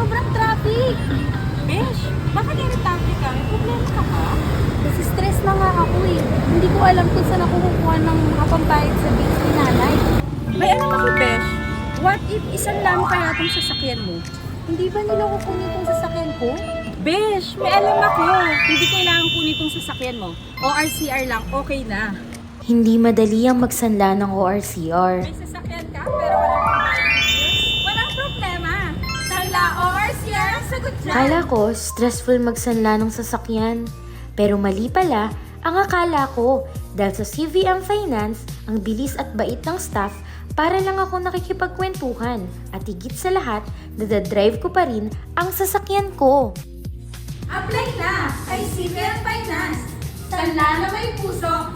sobrang traffic. Besh, bakit irritante ka? May problema ka ba? Kasi stress na nga ako eh. Hindi ko alam kung saan ako kukuha ng mga pambayad sa bills ni nanay. May alam ako, Besh. What if isang lang kaya itong sasakyan mo? Hindi ba nila kukunin itong sasakyan ko? Besh, may alam ako. Hindi kailangan kunin itong sasakyan mo. ORCR lang, okay na. Hindi madali ang magsanla ng ORCR. May sasakyan Kala ko, stressful magsanla ng sasakyan. Pero mali pala ang akala ko dahil sa CVM Finance, ang bilis at bait ng staff para lang ako nakikipagkwentuhan at higit sa lahat, nadadrive ko pa rin ang sasakyan ko. Apply na kay CBN Finance. Sanla na may puso